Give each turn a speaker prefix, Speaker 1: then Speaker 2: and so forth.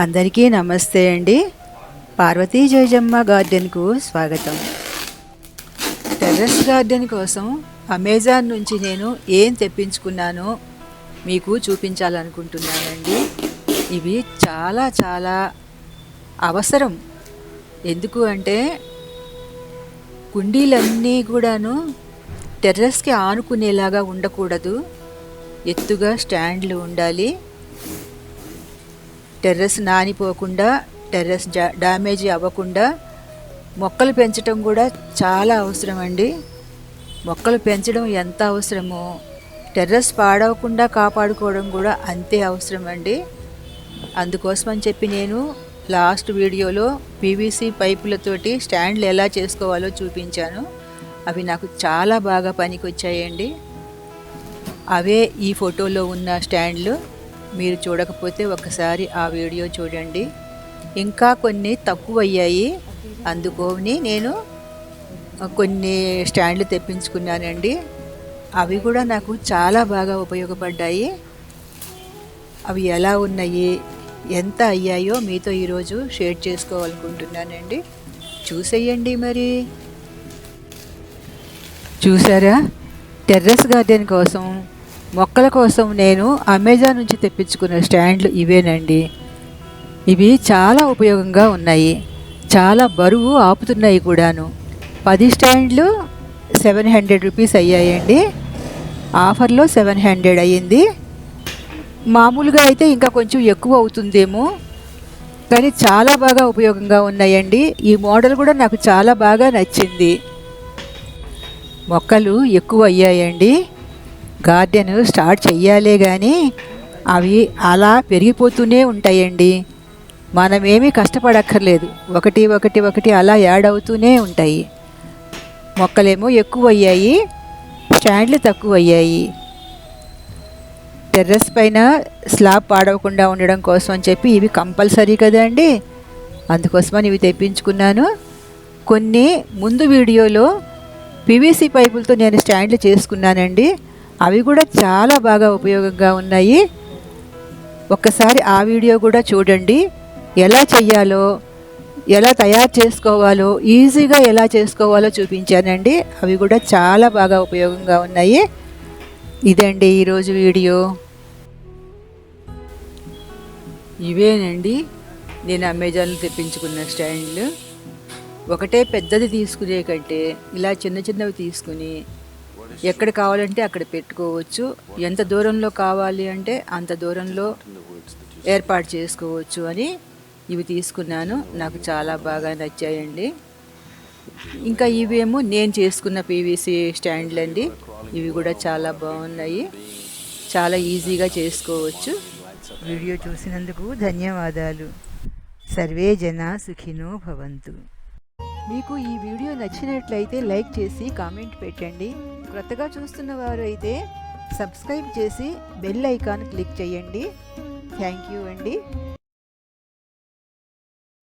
Speaker 1: అందరికీ నమస్తే అండి. పార్వతీ జయజమ్మ గార్డెన్కు స్వాగతం. టెర్రస్ గార్డెన్ కోసం అమెజాన్ నుంచి నేను ఏం తెప్పించుకున్నానో మీకు చూపించాలనుకుంటున్నానండి. ఇవి చాలా చాలా అవసరం. ఎందుకు అంటే కుండీలన్నీ కూడాను టెర్రస్కి ఆనుకునేలాగా ఉండకూడదు. ఎత్తుగా స్టాండ్లు ఉండాలి. టెర్రస్ నానిపోకుండా టెర్రస్ జా- డ్యామేజ్ అవ్వకుండా మొక్కలు పెంచడం కూడా చాలా అవసరం అండి మొక్కలు పెంచడం ఎంత అవసరమో టెర్రస్ పాడవకుండా కాపాడుకోవడం కూడా అంతే అవసరం అండి అందుకోసం అని చెప్పి నేను లాస్ట్ వీడియోలో పీవీసీ పైపులతోటి స్టాండ్లు ఎలా చేసుకోవాలో చూపించాను. అవి నాకు చాలా బాగా పనికొచ్చాయండి. అవే ఈ ఫోటోలో ఉన్న స్టాండ్లు. మీరు చూడకపోతే ఒకసారి ఆ వీడియో చూడండి. ఇంకా కొన్ని తక్కువ అయ్యాయి అందుకోని నేను కొన్ని స్టాండ్లు తెప్పించుకున్నానండి. అవి కూడా నాకు చాలా బాగా ఉపయోగపడ్డాయి. అవి ఎలా ఉన్నాయి ఎంత అయ్యాయో మీతో ఈరోజు షేర్ చేసుకోవాలనుకుంటున్నానండి. చూసేయండి మరి. చూసారా? టెర్రస్ గార్డెన్ కోసం మొక్కల కోసం నేను అమెజాన్ నుంచి తెప్పించుకున్న స్టాండ్లు ఇవేనండి. ఇవి చాలా ఉపయోగంగా ఉన్నాయి. చాలా బరువు ఆపుతున్నాయి కూడాను. పది స్టాండ్లు సెవెన్ హండ్రెడ్ రూపీస్ అయ్యాయండి. ఆఫర్లో సెవెన్ హండ్రెడ్ అయ్యింది. మామూలుగా అయితే ఇంకా కొంచెం ఎక్కువ అవుతుందేమో. కానీ చాలా బాగా ఉపయోగంగా ఉన్నాయండి. ఈ మోడల్ కూడా నాకు చాలా బాగా నచ్చింది. మొక్కలు ఎక్కువ అయ్యాయండి. గార్డెన్ స్టార్ట్ చెయ్యాలే కానీ అవి అలా పెరిగిపోతూనే ఉంటాయండి. మనమేమీ కష్టపడక్కర్లేదు. ఒకటి ఒకటి ఒకటి అలా యాడ్ అవుతూనే ఉంటాయి. మొక్కలేమో ఎక్కువ అయ్యాయి స్టాండ్లు తక్కువ అయ్యాయి టెర్రస్ పైన స్లాబ్ పాడవకుండా ఉండడం కోసం అని చెప్పి ఇవి కంపల్సరీ కదండి. అందుకోసమని ఇవి తెప్పించుకున్నాను. కొన్ని ముందు వీడియోలో పివిసి పైపులతో నేను స్టాండ్లు చేసుకున్నానండి. అవి కూడా చాలా బాగా ఉపయోగంగా ఉన్నాయి. ఒక్కసారి ఆ వీడియో కూడా చూడండి. ఎలా చెయ్యాలో ఎలా తయారు చేసుకోవాలో ఈజీగా ఎలా చేసుకోవాలో చూపించానండి. అవి కూడా చాలా బాగా ఉపయోగంగా ఉన్నాయి. ఇదండి ఈరోజు వీడియో. ఇవేనండి. నేను అమెజాన్లో తెప్పించుకున్న స్టాండ్లు. ఒకటే పెద్దది తీసుకునే కంటే ఇలా చిన్న చిన్నవి తీసుకుని ఎక్కడ కావాలంటే అక్కడ పెట్టుకోవచ్చు. ఎంత దూరంలో కావాలి అంటే అంత దూరంలో ఏర్పాటు చేసుకోవచ్చు అని ఇవి తీసుకున్నాను. నాకు చాలా బాగా నచ్చాయండి. ఇంకా ఇవేమో నేను చేసుకున్న పీవీసీ స్టాండ్లు అండి ఇవి కూడా చాలా బాగున్నాయి. చాలా ఈజీగా చేసుకోవచ్చు. వీడియో చూసినందుకు ధన్యవాదాలు. సర్వే జన సుఖినో భవంతు. మీకు ఈ వీడియో నచ్చినట్లయితే లైక్ చేసి కామెంట్ పెట్టండి. కొత్తగా చూస్తున్న వారు అయితే సబ్స్క్రైబ్ చేసి బెల్ ఐకాన్ క్లిక్ చేయండి. థ్యాంక్ యూ అండి.